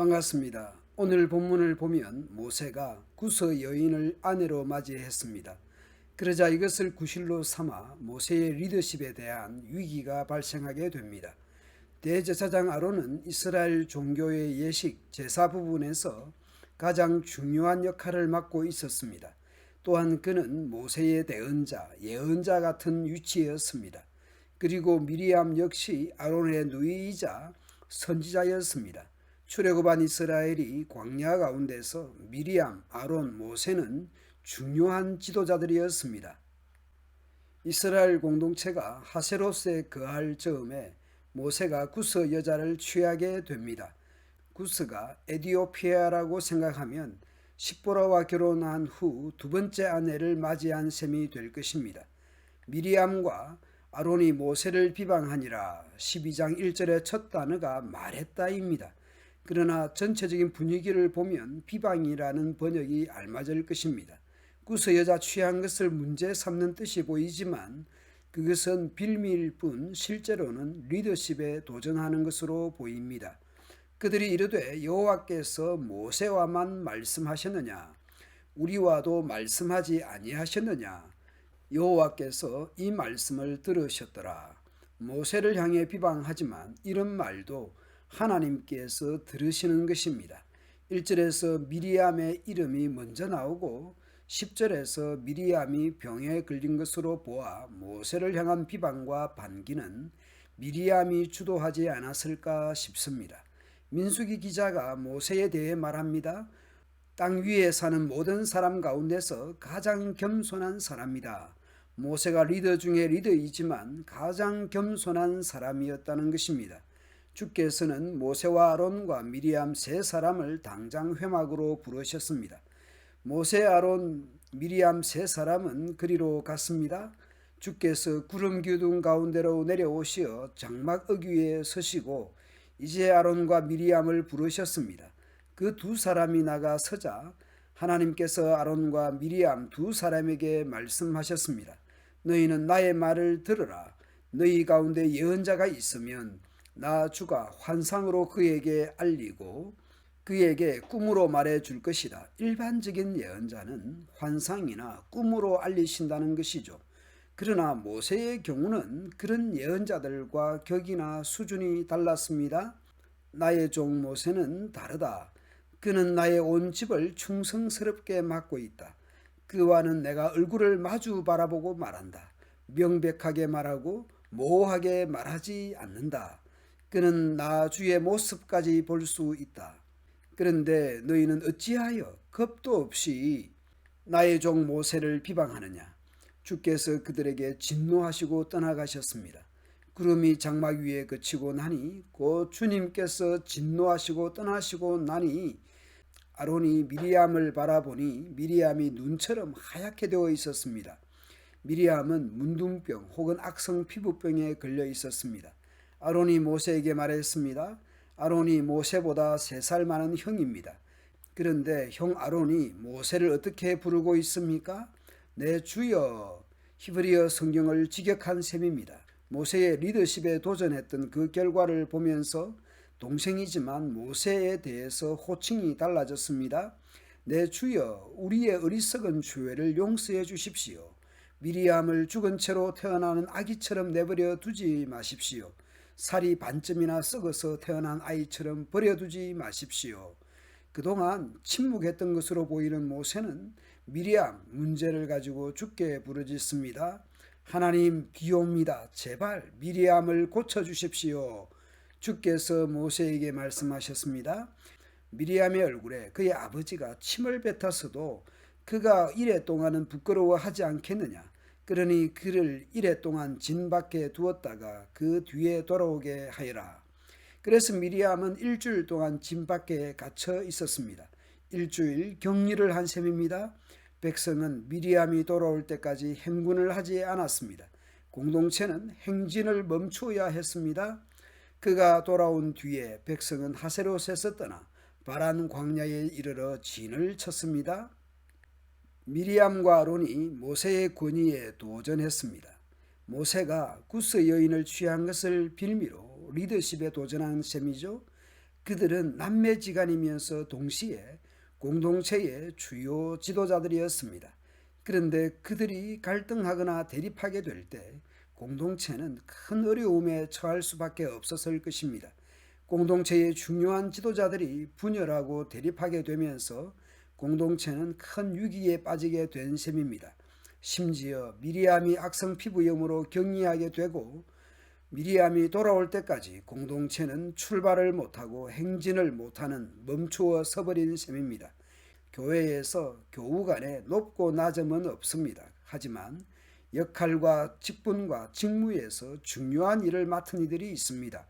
반갑습니다. 오늘 본문을 보면 모세가 구서 여인을 아내로 맞이했습니다. 그러자 이것을 구실로 삼아 모세의 리더십에 대한 위기가 발생하게 됩니다. 대제사장 아론은 이스라엘 종교의 예식 제사 부분에서 가장 중요한 역할을 맡고 있었습니다. 또한 그는 모세의 대언자, 예언자 같은 위치였습니다. 그리고 미리암 역시 아론의 누이이자 선지자였습니다. 출애굽한 이스라엘이 광야 가운데서 미리암, 아론, 모세는 중요한 지도자들이었습니다. 이스라엘 공동체가 하세로스에 거할 즈음에 모세가 구스 여자를 취하게 됩니다. 구스가 에디오피아라고 생각하면 십보라와 결혼한 후 두 번째 아내를 맞이한 셈이 될 것입니다. 미리암과 아론이 모세를 비방하니라 12장 1절의 첫 단어가 말했다입니다. 그러나 전체적인 분위기를 보면 비방이라는 번역이 알맞을 것입니다. 구서 여자 취한 것을 문제 삼는 뜻이 보이지만 그것은 빌미일 뿐 실제로는 리더십에 도전하는 것으로 보입니다. 그들이 이르되 여호와께서 모세와만 말씀하셨느냐 우리와도 말씀하지 아니하셨느냐 여호와께서 이 말씀을 들으셨더라 모세를 향해 비방하지만 이런 말도 하나님께서 들으시는 것입니다. 1절에서 미리암의 이름이 먼저 나오고 10절에서 미리암이 병에 걸린 것으로 보아 모세를 향한 비방과 반기는 미리암이 주도하지 않았을까 싶습니다. 민수기 기자가 모세에 대해 말합니다. 땅 위에 사는 모든 사람 가운데서 가장 겸손한 사람이다. 모세가 리더 중에 리더이지만 가장 겸손한 사람이었다는 것입니다. 주께서는 모세와 아론과 미리암 세 사람을 당장 회막으로 부르셨습니다. 모세, 아론, 미리암 세 사람은 그리로 갔습니다. 주께서 구름 기둥 가운데로 내려오시어 장막 어귀에 서시고 이제 아론과 미리암을 부르셨습니다. 그 두 사람이 나가 서자 하나님께서 아론과 미리암 두 사람에게 말씀하셨습니다. 너희는 나의 말을 들으라. 너희 가운데 예언자가 있으면 나 주가 환상으로 그에게 알리고 그에게 꿈으로 말해 줄 것이다. 일반적인 예언자는 환상이나 꿈으로 알리신다는 것이죠. 그러나 모세의 경우는 그런 예언자들과 격이나 수준이 달랐습니다. 나의 종 모세는 다르다. 그는 나의 온 집을 충성스럽게 맡고 있다. 그와는 내가 얼굴을 마주 바라보고 말한다. 명백하게 말하고 모호하게 말하지 않는다. 그는 나 주의 모습까지 볼 수 있다. 그런데 너희는 어찌하여 겁도 없이 나의 종 모세를 비방하느냐? 주께서 그들에게 진노하시고 떠나가셨습니다. 구름이 장막 위에 그치고 나니 곧 주님께서 진노하시고 떠나시고 나니 아론이 미리암을 바라보니 미리암이 눈처럼 하얗게 되어 있었습니다. 미리암은 문둥병 혹은 악성 피부병에 걸려 있었습니다. 아론이 모세에게 말했습니다. 아론이 모세보다 세 살 많은 형입니다. 그런데 형 아론이 모세를 어떻게 부르고 있습니까? 내 주여 히브리어 성경을 직역한 셈입니다. 모세의 리더십에 도전했던 그 결과를 보면서 동생이지만 모세에 대해서 호칭이 달라졌습니다. 내 주여 우리의 어리석은 죄를 용서해 주십시오. 미리암을 죽은 채로 태어나는 아기처럼 내버려 두지 마십시오. 살이 반쯤이나 썩어서 태어난 아이처럼 버려두지 마십시오. 그동안 침묵했던 것으로 보이는 모세는 미리암 문제를 가지고 죽게 부르짖습니다. 하나님 비옵니다. 제발 미리암을 고쳐 주십시오. 주께서 모세에게 말씀하셨습니다. 미리암의 얼굴에 그의 아버지가 침을 뱉었어도 그가 이래 동안은 부끄러워하지 않겠느냐. 그러니 그를 이래 동안 진 밖에 두었다가 그 뒤에 돌아오게 하여라. 그래서 미리암은 일주일 동안 진 밖에 갇혀 있었습니다. 일주일 격리를 한 셈입니다. 백성은 미리암이 돌아올 때까지 행군을 하지 않았습니다. 공동체는 행진을 멈추어야 했습니다. 그가 돌아온 뒤에 백성은 하세롯에서 떠나 바란 광야에 이르러 진을 쳤습니다. 미리암과 아론이 모세의 권위에 도전했습니다. 모세가 구스 여인을 취한 것을 빌미로 리더십에 도전한 셈이죠. 그들은 남매지간이면서 동시에 공동체의 주요 지도자들이었습니다. 그런데 그들이 갈등하거나 대립하게 될 때 공동체는 큰 어려움에 처할 수밖에 없었을 것입니다. 공동체의 중요한 지도자들이 분열하고 대립하게 되면서 공동체는 큰 위기에 빠지게 된 셈입니다. 심지어 미리암이 악성 피부염으로 격리하게 되고 미리암이 돌아올 때까지 공동체는 출발을 못하고 행진을 못하는 멈추어 서버린 셈입니다. 교회에서 교우 간에 높고 낮음은 없습니다. 하지만 역할과 직분과 직무에서 중요한 일을 맡은 이들이 있습니다.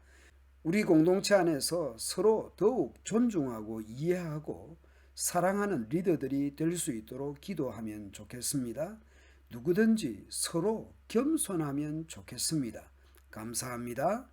우리 공동체 안에서 서로 더욱 존중하고 이해하고 사랑하는 리더들이 될 수 있도록 기도하면 좋겠습니다. 누구든지 서로 겸손하면 좋겠습니다. 감사합니다.